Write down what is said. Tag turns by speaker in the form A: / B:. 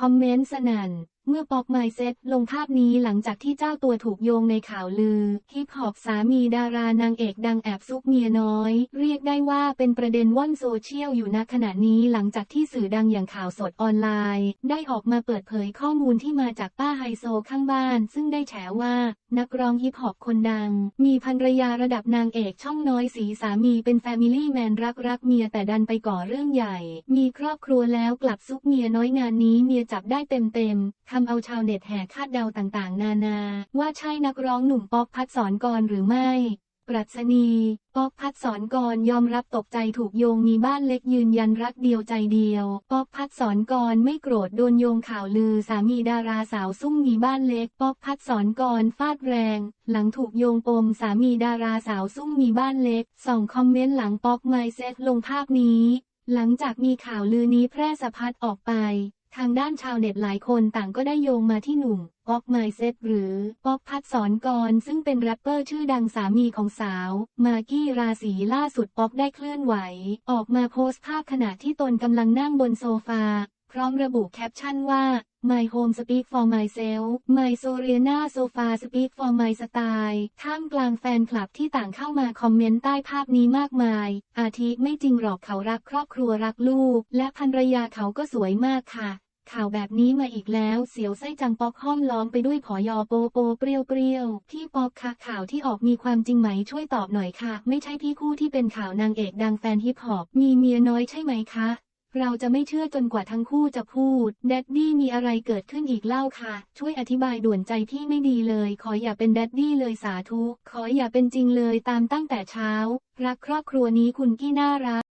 A: คอมเมนต์สนั่น เมื่อป๊อกไมเซ็ตลงภาพนี้หลังจากที่เจ้าตัวถูกโยงในข่าวลือฮิปฮอปสามีดารานางเอกดังแอบซุกเมียน้อย เรียกได้ว่าเป็นประเด็นว่อนโซเชียลอยู่ณขณะนี้หลังจากที่สื่อดังอย่างข่าวสดออนไลน์ ได้ออกมาเปิดเผยข้อมูลที่มาจากป้าไฮโซข้างบ้าน ซึ่งได้แฉว่านักร้องฮิปฮอปคนดัง มีภรรยาระดับนางเอกช่องน้อยสีสามีเป็นแฟมิลี่แมนรักรักเมียแต่ดันไปก่อเรื่องใหญ่ มีครอบครัวแล้วกลับซุกเมียน้อยงานนี้เมียจับได้เต็มเต็มๆทำเอาชาวเน็ตแห่คาดเดาต่างๆ นานา ว่าใช่นักร้องหนุ่มป๊อกพัดสอนกรหรือไม่ ปรัชนีป๊อกพัดสอนกรยอมรับตกใจถูกโยงมีบ้านเล็กยืนยันรักเดียวใจเดียวป๊อกพัดสอนกรไม่โกรธโดนโยงข่าวลือสามีดาราสาวซุ่มมีบ้านเล็กป๊อกพัดสอนกรฟาดแรง หลังถูกโยงปมสามีดาราสาวซุ่มมีบ้านเล็กส่องคอมเมนต์หลังป๊อกไมเซ็ตลงภาพนี้ หลังจากมีข่าวลือนี้แพร่สะพัดออกไป ทางด้านชาวเน็ตหลายคนต่างก็ได้โยงมาที่หนุ่มป๊อกไมเซ็ตหรือป๊อกพัดสอนกรซึ่งเป็นแรปเปอร์ชื่อดังสามีของสาว มากกี้ราศีล่าสุดป๊อกได้เคลื่อนไหว ออกมาโพสต์ภาพขณะที่ตนกำลังนั่งบนโซฟา พร้อมระบุแคปชั่นว่า My home speak for myself My Soriana sofa speak for my style ท่ามกลางแฟนคลับที่ต่างเข้ามาคอมเมนต์ใต้ภาพนี้มากมาย อาทิไม่จริงหรอกเขารักครอบครัวรักลูก และภรรยาเขาก็สวยมากค่ะ ข่าวแบบนี้มาอีกแล้ว เสียวไส้จังป๊อกห้อมล้อมไปด้วยผอยอโปโปเปรี้ยวเปรี้ยวพี่ป๊อกค่ะข่าวที่ออกมีความจริงไหมช่วยตอบหน่อยค่ะ ไม่ใช่พี่คู่ที่เป็นข่าวนางเอกดังแฟนฮิปฮอปมีเมียน้อยใช่ไหมคะ เราจะไม่เชื่อจนกว่าทั้งคู่จะพูด แดดดี้มีอะไรเกิดขึ้นอีกเล่าค่ะ ช่วยอธิบายด่วนใจพี่ไม่ดีเลย ขออย่าเป็นแดดดี้เลยสาธุ ขออย่าเป็นจริงเลยตามตั้งแต่เช้า รักครอบครัวนี้คุณกี้น่ารัก